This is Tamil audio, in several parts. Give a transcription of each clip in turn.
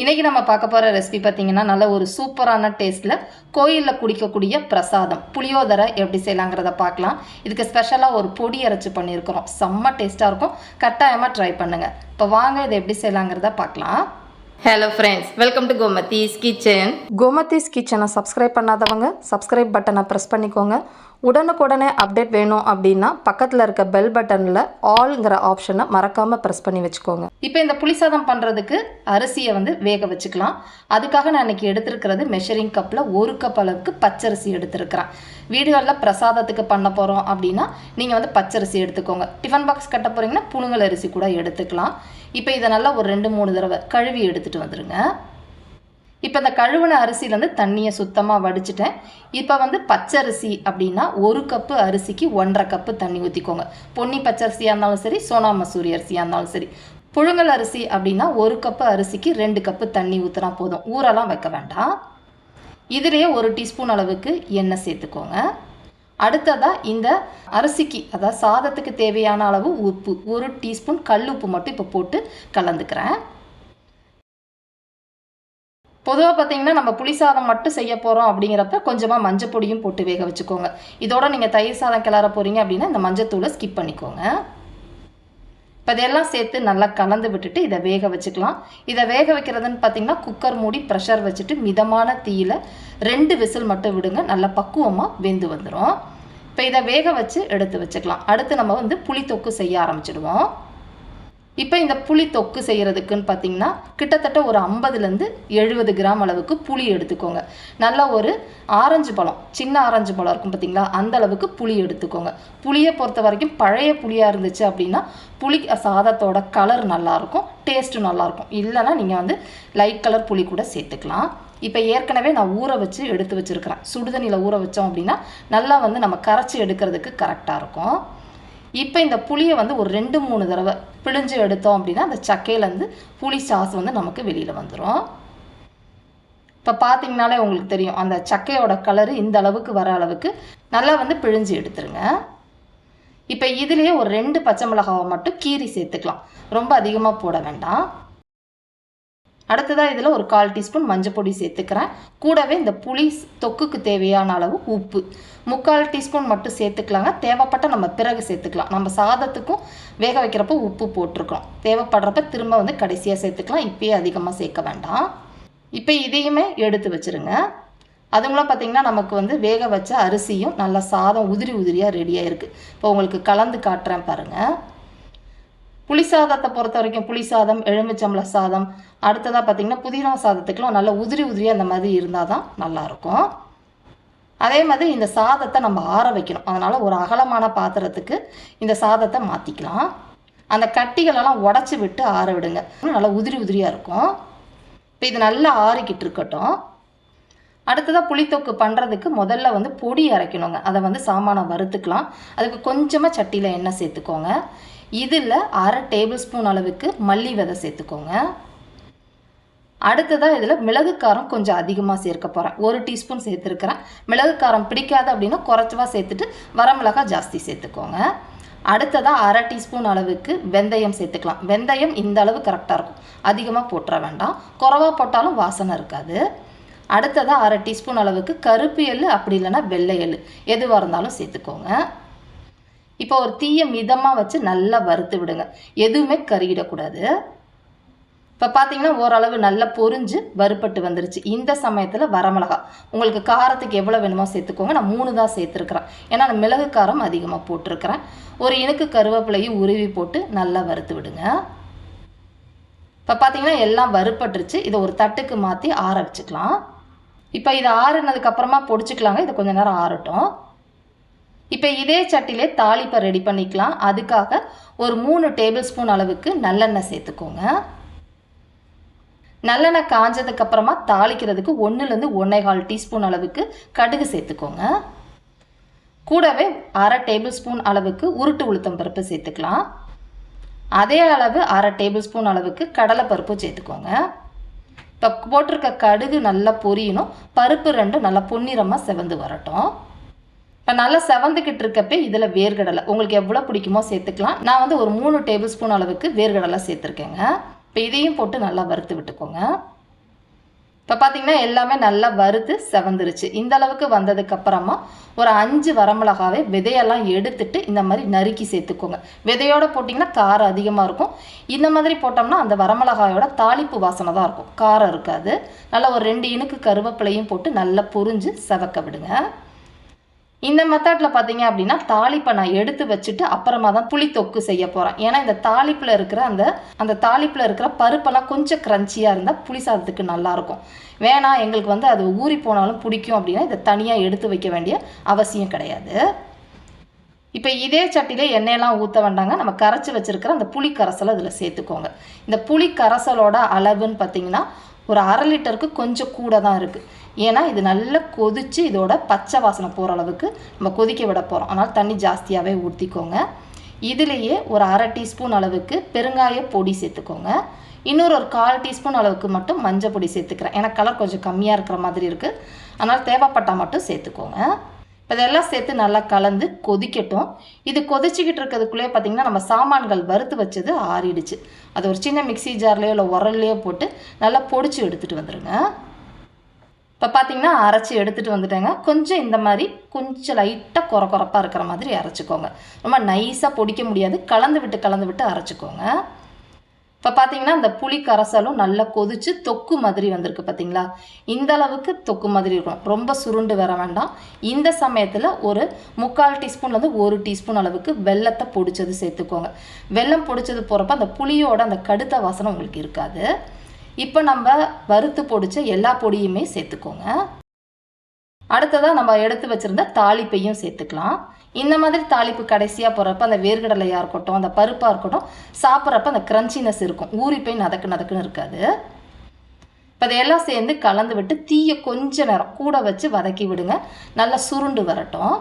இன்றைக்கி நம்ம பார்க்க போகிற ரெசிபி பார்த்திங்கன்னா நல்ல ஒரு சூப்பரான டேஸ்ட்டில் கோயிலில் குடிக்கக்கூடிய பிரசாதம். புளியோதரை எப்படி செய்யலாங்கிறத பார்க்கலாம். இதுக்கு ஸ்பெஷலாக ஒரு பொடி அரைச்சி பண்ணியிருக்கிறோம். செம்ம டேஸ்ட்டாக இருக்கும். கட்டாயமாக ட்ரை பண்ணுங்கள் இப்போ வாங்க இதை எப்படி செய்யலாங்கிறத பார்க்கலாம். Hello friends welcome to Gomathi's kitchen Gomathi's கிச்சனை சப்ஸ்கிரைப் பண்ணாதவங்க சப்ஸ்கிரைப் பட்டனை ப்ரெஸ் பண்ணிக்கோங்க. உடனுக்குடனே அப்டேட் வேணும் அப்படின்னா பக்கத்தில் இருக்க பெல் பட்டனில் ஆல்ங்கிற ஆப்ஷனை மறக்காமல் ப்ரெஸ் பண்ணி வச்சுக்கோங்க. இப்போ இந்த புளிசாதம் பண்ணுறதுக்கு அரிசியை வந்து வேக வச்சுக்கலாம். அதுக்காக நான் இன்றைக்கி எடுத்திருக்கிறது மெஷரிங் கப்பில் ஒரு கப் அளவுக்கு பச்சரிசி எடுத்திருக்கிறேன். வீடுகளில் பிரசாதத்துக்கு பண்ண போகிறோம் அப்படின்னா நீங்கள் வந்து பச்சரிசி எடுத்துக்கோங்க. டிஃபன் பாக்ஸ் கட்ட போகிறீங்கன்னா புழுங்கல் அரிசி கூட எடுத்துக்கலாம். இப்போ இதை நல்லா ஒரு ரெண்டு மூணு தடவை கழுவி எடுத்துகிட்டு வந்துடுங்க இப்போ இந்த கழுவின அரிசியிலேருந்து தண்ணியை சுத்தமாக வடிச்சிட்டேன். இப்போ வந்து பச்சரிசி அப்படின்னா ஒரு கப்பு அரிசிக்கு ஒன்றரை கப்பு தண்ணி ஊற்றிக்கோங்க பொன்னி பச்சரிசியாக இருந்தாலும் சரி சோனா மசூரி அரிசியாக இருந்தாலும் சரி. புழுங்கல் அரிசி அப்படின்னா ஒரு கப்பு அரிசிக்கு ரெண்டு கப்பு தண்ணி ஊற்றினா போதும். ஊரெல்லாம் வைக்க வேண்டாம். இதுலேயே ஒரு டீஸ்பூன் அளவுக்கு எண்ணெய் சேர்த்துக்கோங்க. அடுத்ததாக இந்த அரிசிக்கு அதாவது சாதத்துக்கு தேவையான அளவு உப்பு ஒரு டீஸ்பூன் கல் உப்பு மட்டும் இப்போ போட்டு கலந்துக்கிறேன். பொதுவாக பார்த்தீங்கன்னா நம்ம புளி சாதம் மட்டும் செய்ய போகிறோம் அப்படிங்கிறப்ப கொஞ்சமாக மஞ்சள் பொடியும் போட்டு வேக வச்சுக்கோங்க. இதோட நீங்கள் தயிர் சாதம் கிளற போகிறீங்க அப்படின்னா இந்த மஞ்சத்தூளை ஸ்கிப் பண்ணிக்கோங்க. இப்போ இதெல்லாம் சேர்த்து நல்லா கலந்து விட்டுட்டு இதை வேக வச்சுக்கலாம். இதை வேக வைக்கிறதுன்னு பார்த்தீங்கன்னா குக்கர் மூடி ப்ரெஷர் வச்சுட்டு மிதமான தீயில் ரெண்டு விசில் மட்டும் விடுங்க. நல்லா பக்குவமாக வெந்து வந்துடும் இப்போ இதை வேக வச்சு எடுத்து வச்சுக்கலாம். அடுத்து நம்ம வந்து புளி தொக்கு செய்ய ஆரம்பிச்சிடுவோம். இப்போ இந்த புளி தொக்கு செய்கிறதுக்குன்னு பார்த்தீங்கன்னா கிட்டத்தட்ட ஒரு ஐம்பதுலேருந்து எழுபது கிராம் அளவுக்கு புளி எடுத்துக்கோங்க. நல்லா ஒரு ஆரஞ்சு பழம் சின்ன ஆரஞ்சு பழம் இருக்கும் பார்த்தீங்களா அந்த அளவுக்கு புளி எடுத்துக்கோங்க. புளியை பொறுத்த வரைக்கும் பழைய புளியாக இருந்துச்சு அப்படின்னா புளி சாதத்தோட கலர் நல்லாயிருக்கும் டேஸ்ட்டும் நல்லாயிருக்கும் இல்லைன்னா நீங்கள் வந்து லைட் கலர் புளி கூட சேர்த்துக்கலாம். இப்போ ஏற்கனவே நான் ஊற வச்சு எடுத்து வச்சுருக்கிறேன். சுடுதண்ணியில் ஊற வச்சோம் அப்படின்னா நல்லா வந்து நம்ம கரைச்சி எடுக்கிறதுக்கு கரெக்டாக இருக்கும். இப்போ இந்த புளியை வந்து ஒரு ரெண்டு மூணு தடவை பிழிஞ்சு எடுத்தோம் அப்படின்னா அந்த சக்கையிலேருந்து புளி சாஸ் வந்து நமக்கு வெளியில் வந்துடும் இப்போ பார்த்தீங்கனாலே உங்களுக்கு தெரியும் அந்த சக்கையோட கலரு இந்த அளவுக்கு வர அளவுக்கு நல்லா வந்து பிழிஞ்சு எடுத்துருங்க. இப்போ இதுலேயே ஒரு ரெண்டு பச்சை மிளகாவை மட்டும் கீரி சேர்த்துக்கலாம். ரொம்ப அதிகமாக போட வேண்டாம். அடுத்ததாக இதில் ஒரு கால் டீஸ்பூன் மஞ்சள் பொடி சேர்த்துக்கிறேன். கூடவே இந்த புளி தொக்குக்கு தேவையான அளவு உப்பு. முக்கால் டீஸ்பூன் மட்டும் சேர்த்துக்கலாங்க. தேவைப்பட்ட நம்ம பிறகு சேர்த்துக்கலாம். நம்ம சாதத்துக்கும் வேக வைக்கிறப்போ உப்பு போட்டிருக்கோம். தேவைப்படுறப்ப திரும்ப வந்து கடைசியாக சேர்த்துக்கலாம். இப்பயே அதிகமாக சேர்க்க வேண்டாம். இப்போ இதையுமே எடுத்து வச்சுருங்க. அதுங்களும் பார்த்திங்கன்னா நமக்கு வந்து வேக வச்ச அரிசியும் நல்லா சாதம் உதிரி உதிரியாக ரெடியாக இருக்குது இப்போ உங்களுக்கு கலந்து காட்டுறேன் பாருங்கள் புளி சாதத்தை பொறுத்த வரைக்கும் புளி சாதம் எலுமிச்சம்பள சாதம் அடுத்ததாக பார்த்திங்கன்னா புதினா சாதத்துக்கெலாம் நல்ல உதிரி உதிரியாக அந்த மாதிரி இருந்தால் தான் நல்லாயிருக்கும். அதே மாதிரி இந்த சாதத்தை நம்ம ஆற வைக்கணும். அதனால் ஒரு அகலமான பாத்திரத்துக்கு இந்த சாதத்தை மாற்றிக்கலாம் அந்த கட்டிகளெல்லாம் உடச்சி விட்டு ஆற விடுங்க. நல்லா உதிரி உதிரியாக இருக்கும். இப்போ இது நல்லா ஆறிக்கிட்டு இருக்கட்டும். அடுத்ததாக புளித்தொக்கு பண்ணுறதுக்கு முதல்ல வந்து பொடி அரைக்கணுங்க. அதை வந்து சாமானை வறுத்துக்கலாம். அதுக்கு கொஞ்சமாக சட்டியில் எண்ணெய் சேர்த்துக்கோங்க. இதில் அரை டேபிள் ஸ்பூன் அளவுக்கு மல்லி விதை சேர்த்துக்கோங்க. அடுத்ததாக இதில் மிளகு காரம் கொஞ்சம் அதிகமாக சேர்க்க போகிறேன். ஒரு டீஸ்பூன் சேர்த்துருக்கிறேன். மிளகு காரம் பிடிக்காது அப்படின்னா குறைச்சவா சேர்த்துட்டு வரமிளகா ஜாஸ்தி சேர்த்துக்கோங்க. அடுத்ததாக அரை டீஸ்பூன் அளவுக்கு வெந்தயம் சேர்த்துக்கலாம். வெந்தயம் இந்த அளவு கரெக்டாக இருக்கும். அதிகமாக போட்டுற வேண்டாம். குறவாக போட்டாலும் வாசனை இருக்காது. அடுத்ததாக அரை டீஸ்பூன் அளவுக்கு கருப்பு எள் அப்படி இல்லைன்னா வெள்ளை எள் எதுவாக இருந்தாலும் சேர்த்துக்கோங்க. இப்போ ஒரு தீயை மிதமாக வச்சு நல்லா வறுத்து விடுங்க. எதுவுமே கருகிடக்கூடாது. இப்போ பார்த்தீங்கன்னா ஓரளவு நல்லா பொரிஞ்சு வறுப்பட்டு வந்துருச்சு. இந்த சமயத்தில் வரமிளகா. உங்களுக்கு காரத்துக்கு எவ்வளோ வேணுமோ சேர்த்துக்கோங்க. நான் மூணு தான் சேர்த்துருக்குறேன். ஏன்னா நான் மிளகு காரம் அதிகமாக போட்டிருக்கிறேன். ஒரு இனுக்கு கருவேப்பிலையும் உருவி போட்டு நல்லா வறுத்து விடுங்க. இப்போ பார்த்தீங்கன்னா எல்லாம் வறுப்பட்டுருச்சு இதை ஒரு தட்டுக்கு மாற்றி ஆற வச்சுக்கலாம். இப்போ இதை ஆறுனதுக்கப்புறமா பொடிச்சுக்கலாங்க. இதை கொஞ்சம் நேரம் ஆறட்டும். இப்போ இதே சட்டிலே தாளிப்பை ரெடி பண்ணிக்கலாம். அதுக்காக ஒரு மூணு டேபிள் ஸ்பூன் அளவுக்கு நல்லெண்ணெய் சேர்த்துக்கோங்க. நல்லெண்ணெய் காஞ்சதுக்கப்புறமா தாளிக்கிறதுக்கு ஒன்றுலேருந்து ஒன்றே கால் டீஸ்பூன் அளவுக்கு கடுகு சேர்த்துக்கோங்க. கூடவே அரை டேபிள் ஸ்பூன் அளவுக்கு உருட்டு உளுத்தம் பருப்பு சேர்த்துக்கலாம். அதே அளவு அரை டேபிள் ஸ்பூன் அளவுக்கு கடலைப்பருப்பு சேர்த்துக்கோங்க. இப்போ போட்டிருக்க கடுகு நல்லா பொரியணும். பருப்பு ரெண்டும் நல்லா பொன்னிறமாக செவந்து வரட்டும். இப்போ நல்லா செவந்துக்கிட்டு இருக்கப்பே இதில் வேர்கடலை. உங்களுக்கு எவ்வளோ பிடிக்குமோ சேர்த்துக்கலாம். நான் வந்து ஒரு மூணு டேபிள் ஸ்பூன் அளவுக்கு வேர்கடலை சேர்த்துருக்கேங்க. இப்போ இதையும் போட்டு நல்லா வறுத்து விட்டுக்கோங்க. இப்போ பார்த்தீங்கன்னா எல்லாமே நல்லா வறுத்து செவந்துருச்சு. இந்த அளவுக்கு வந்ததுக்கப்புறமா ஒரு அஞ்சு வரமிளகாவே விதையெல்லாம் எடுத்துட்டு இந்த மாதிரி நறுக்கி சேர்த்துக்கோங்க. விதையோட போட்டிங்கன்னா காரம் அதிகமாக இருக்கும். இந்த மாதிரி போட்டோம்னா அந்த வரமிளகாயோட தாளிப்பு வாசனை தான் இருக்கும். காரம் இருக்காது. நல்லா ஒரு ரெண்டு இனுக்கு கருவேப்பிலையும் போட்டு நல்லா பொறிஞ்சு செவக்க விடுங்க. இந்த மெத்தடில் பார்த்தீங்க அப்படின்னா தாளிப்பை நான் எடுத்து வச்சுட்டு அப்புறமா தான் புளி தொக்கு செய்ய போகிறேன் ஏன்னா இந்த தாளிப்பில் இருக்கிற அந்த அந்த தாளிப்பில் இருக்கிற பருப்பெல்லாம் கொஞ்சம் க்ரன்ச்சியாக இருந்தால் புளி சாதத்துக்கு நல்லாயிருக்கும் வேணாம் எங்களுக்கு வந்து அது ஊறி போனாலும் பிடிக்கும் அப்படின்னா இதை தனியாக எடுத்து வைக்க வேண்டிய அவசியம் கிடையாது. இப்போ இதே சட்டியில் எண்ணெயெல்லாம் ஊற்ற வேண்டாங்க. நம்ம கரைச்சி வச்சுருக்கிற அந்த புளி கரைசலை இதில் சேர்த்துக்கோங்க. இந்த புளி கரைசலோட அளவுன்னு பார்த்தீங்கன்னா ஒரு அரை லிட்டருக்கு கொஞ்சம் கூட தான் இருக்குது ஏன்னா இது நல்லா கொதித்து இதோட பச்சை வாசனை போகிற அளவுக்கு நம்ம கொதிக்க விட போகிறோம் அதனால் தண்ணி ஜாஸ்தியாகவே ஊற்றிக்கோங்க இதுலேயே ஒரு அரை டீஸ்பூன் அளவுக்கு பெருங்காய பொடி சேர்த்துக்கோங்க. இன்னொரு ஒரு கால் டீஸ்பூன் அளவுக்கு மட்டும் மஞ்சள் பொடி சேர்த்துக்கிறேன். ஏன்னா கலர் கொஞ்சம் கம்மியாக இருக்கிற மாதிரி இருக்குது அதனால் தேவைப்பட்டால் மட்டும் சேர்த்துக்கோங்க. இதெல்லாம் சேர்த்து நல்லா கலந்து கொதிக்கட்டும். இது கொதிச்சிக்கிட்டு இருக்கிறதுக்குள்ளே பார்த்தீங்கன்னா நம்ம சாமான்கள் வறுத்து வச்சது ஆறிடுச்சு. அது ஒரு சின்ன மிக்ஸி ஜார்லேயோ இல்லை உரல்லையோ போட்டு நல்லா பொடிச்சு எடுத்துகிட்டு வந்துடுங்க இப்போ பார்த்தீங்கன்னா அரைச்சி எடுத்துகிட்டு வந்துட்டேங்க. கொஞ்சம் இந்த மாதிரி கொஞ்சம் லைட்டாக குறை குறப்பாக இருக்கிற மாதிரி அரைச்சிக்கோங்க. ரொம்ப நைஸாக பொடிக்க முடியாது. கலந்து விட்டு கலந்து விட்டு அரைச்சிக்கோங்க. இப்போ பார்த்தீங்கன்னா இந்த புளி கரைசலும் நல்லா கொதித்து தொக்கு மாதிரி வந்திருக்கு பார்த்தீங்களா இந்த அளவுக்கு தொக்கு மாதிரி இருக்கும். ரொம்ப சுருண்டு வர வேண்டாம். இந்த சமயத்தில் ஒரு முக்கால் டீஸ்பூன்லேருந்து ஒரு டீஸ்பூன் அளவுக்கு வெள்ளத்தை பொடிச்சது சேர்த்துக்கோங்க. வெல்லம் பொடிச்சது போகிறப்ப அந்த புளியோட அந்த கடுத்த வாசனை உங்களுக்கு இருக்காது. இப்போ நம்ம வறுத்து பொடிச்ச எல்லா பொடியுமே சேர்த்துக்கோங்க. அடுத்ததாக நம்ம எடுத்து வச்சுருந்த தாளிப்பையும் சேர்த்துக்கலாம். இந்த மாதிரி தாளிப்பு கடைசியாக போகிறப்ப அந்த வேர்கடலையாக இருக்கட்டும் அந்த பருப்பாக இருக்கட்டும் சாப்பிட்றப்ப அந்த க்ரன்ச்சினஸ் இருக்கும். ஊறி போய் நதக்கு நதக்குன்னு இருக்காது. இப்போ இதையெல்லாம் சேர்ந்து கலந்து விட்டு தீயை கொஞ்ச நேரம் கூட வச்சு வதக்கி விடுங்க. நல்லா சுருண்டு வரட்டும்.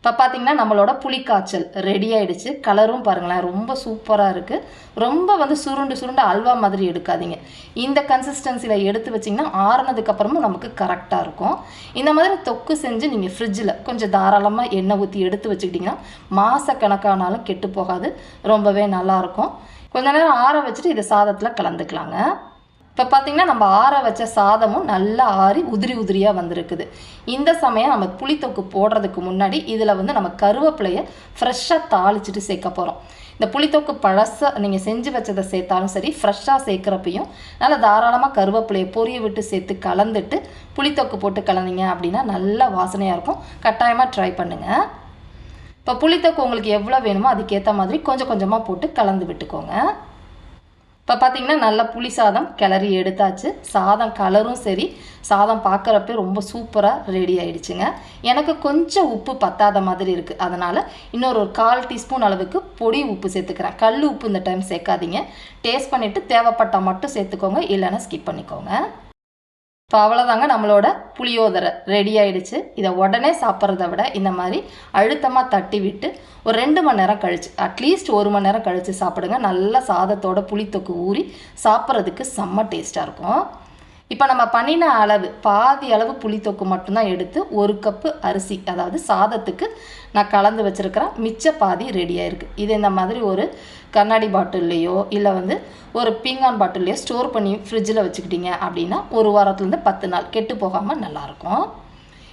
இப்போ பார்த்தீங்கன்னா நம்மளோட புளிக்காய்ச்சல் ரெடி ஆகிடுச்சு கலரும் பாருங்களேன் ரொம்ப சூப்பராக இருக்குது ரொம்ப வந்து சுருண்டு சுருண்டு அல்வா மாதிரி எடுக்காதீங்க. இந்த கன்சிஸ்டன்சியில் எடுத்து வச்சிங்கன்னா ஆறுனதுக்கப்புறமும் நமக்கு கரெக்டாக இருக்கும். இந்த மாதிரி தொக்கு செஞ்சு நீங்கள் ஃப்ரிட்ஜில் கொஞ்சம் தாராளமாக எண்ணெய் ஊற்றி எடுத்து வச்சுக்கிட்டிங்கன்னா மாதக்கணக்கானாலும் கெட்டு போகாது. ரொம்பவே நல்லாயிருக்கும் கொஞ்ச நேரம் ஆற வச்சுட்டு இதை சாதத்தில் கலந்துக்கலாங்க. இப்போ பார்த்தீங்கன்னா நம்ம ஆற வச்ச சாதமும் நல்லா ஆறி உதிரி உதிரியாக வந்திருக்குது. இந்த சமயம் நம்ம புளித்தொக்கு போடுறதுக்கு முன்னாடி இதில் வந்து நம்ம கருவேப்பிலையை ஃப்ரெஷ்ஷாக தாளிச்சிட்டு சேர்க்க போகிறோம் இந்த புளித்தொக்கு பழசாக நீங்கள் செஞ்சு வச்சதை சேர்த்தாலும் சரி ஃப்ரெஷ்ஷாக சேர்க்குறப்பையும் நல்லா தாராளமாக கருவேப்பிலையை பொரிய விட்டு சேர்த்து கலந்துட்டு புளித்தொக்கு போட்டு கலந்தீங்க அப்படின்னா நல்ல வாசனையாக இருக்கும். கட்டாயமாக ட்ரை பண்ணுங்கள் இப்போ புளித்தொக்கு உங்களுக்கு எவ்வளோ வேணுமோ அதுக்கேற்ற மாதிரி கொஞ்சம் கொஞ்சமாக போட்டு கலந்து விட்டுக்கோங்க. இப்போ பார்த்தீங்கன்னா நல்ல புளி சாதம் கிளறி எடுத்தாச்சு. சாதம் கலரும் சரி. சாதம் பார்க்குறப்ப ரொம்ப சூப்பராக ரெடி ஆயிடுச்சுங்க. எனக்கு கொஞ்சம் உப்பு பத்தாத மாதிரி இருக்குது அதனால் இன்னொரு ஒரு கால் டீஸ்பூன் அளவுக்கு பொடி உப்பு சேர்த்துக்கிறேன். கல் உப்பு இந்த டைம் சேர்க்காதீங்க. டேஸ்ட் பண்ணிவிட்டு தேவைப்பட்டால் மட்டும் சேர்த்துக்கோங்க. இல்லைன்னா ஸ்கிப் பண்ணிக்கோங்க. இப்போ அவ்வளோதாங்க நம்மளோட புளியோதரை. ரெடி ஆயிடுச்சு. இதை உடனே சாப்பிட்றத விட இந்த மாதிரி அழுத்தமாக தட்டி விட்டு ஒரு ரெண்டு மணி நேரம் கழிச்சு அட்லீஸ்ட் ஒரு மணி நேரம் கழித்து சாப்பிடுங்க. நல்ல சாதத்தோட புளித்தொக்கு ஊறி சாப்பிட்றதுக்கு செம்ம டேஸ்ட்டாக இருக்கும். இப்போ நம்ம பண்ணின அளவு பாதி அளவு புளித்தொக்கு மட்டும்தான் எடுத்து ஒரு கப்பு அரிசி அதாவது சாதத்துக்கு நான் கலந்து வச்சுருக்கிறேன் மிச்ச பாதி ரெடியாக இருக்குது இது இந்த மாதிரி ஒரு கண்ணாடி பாட்டில்லையோ இல்லை வந்து ஒரு பீங்கான் பாட்டில்லையோ ஸ்டோர் பண்ணி ஃப்ரிட்ஜில் வச்சுக்கிட்டீங்க அப்படின்னா ஒரு வாரத்துலேருந்து பத்து நாள் கெட்டு போகாமல் நல்லாயிருக்கும்